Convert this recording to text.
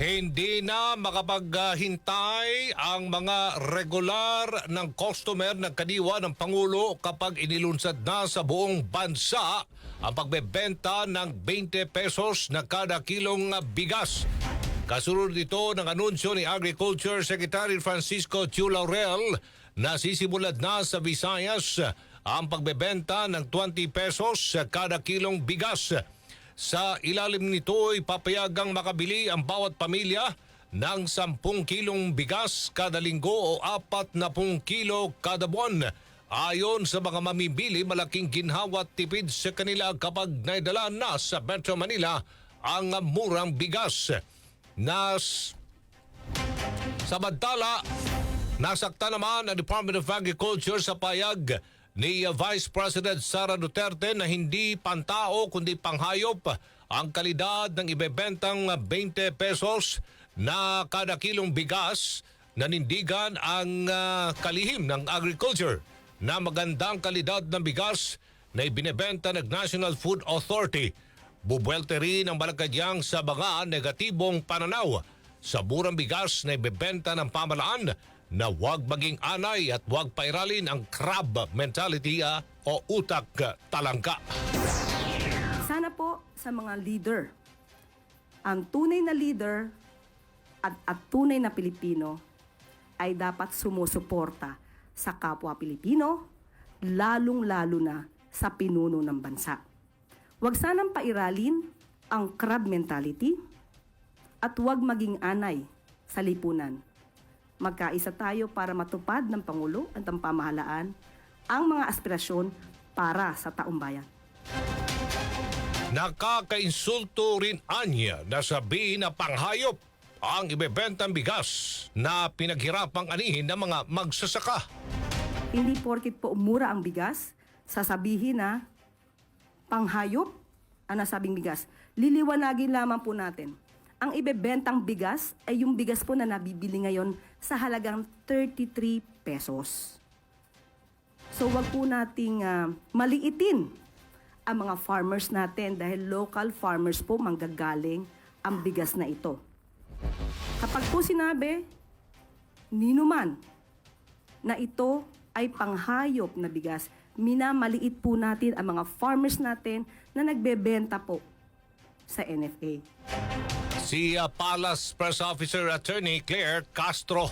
Hindi na makapaghintay ang mga regular ng customer ng kadiwa ng Pangulo kapag inilunsad na sa buong bansa ang pagbebenta ng 20 pesos na kada kilong bigas. Kasunod ito ng anunsyo ni Agriculture Secretary Francisco Chu Laurel na sisimulad na sa Visayas ang pagbebenta ng 20 pesos kada kilong bigas. Sa ilalim nito ay papayagang makabili ang bawat pamilya ng 10 kilong bigas kada linggo o 40 kilo kada buwan. Ayon sa mga mamimili, malaking ginhawa at tipid sa kanila kapag naidala na sa Metro Manila ang murang bigas. Nas Samantala, nasakta naman ang Department of Agriculture sa payag ni Vice President Sara Duterte na hindi pantao kundi panghayop ang kalidad ng ibebentang 20 pesos na kada kilong bigas nanindigan ang ah, kalihim ng agriculture na magandang kalidad ng bigas na ibinebenta ng National Food Authority. Bubwelte rin ang malakadyang sa mga negatibong pananaw sa murang bigas na ibebenta ng pamalaan na huwag maging anay at huwag pairalin ang crab mentality ah, o utak talangka. Sana po sa mga leader, ang tunay na leader at, at tunay na Pilipino ay dapat sumusuporta sa kapwa Pilipino, lalong-lalo na sa pinuno ng bansa. Huwag sanang pairalin ang crab mentality at huwag maging anay sa lipunan. Magkaisa tayo para matupad ng Pangulo at ng pamahalaan ang mga aspirasyon para sa taong bayan. Nakakainsulto rin anya na sabihin na panghayop ang ibebentang bigas na pinaghirapang anihin ng mga magsasaka. Hindi porkit po mura ang bigas, sasabihin na panghayop ang nasabing bigas. Liliwanagin lamang po natin. Ang ibebentang bigas ay yung bigas po na nabibili ngayon sa halagang 33 pesos. So wag po nating ah, maliitin ang mga farmers natin dahil local farmers po manggagaling ang bigas na ito. Kapag po sinabi, ninuman, na ito ay panghayop na bigas. Minamaliit po natin ang mga farmers natin na nagbebenta po sa NFA. Si Palace Press Officer Attorney Claire Castro.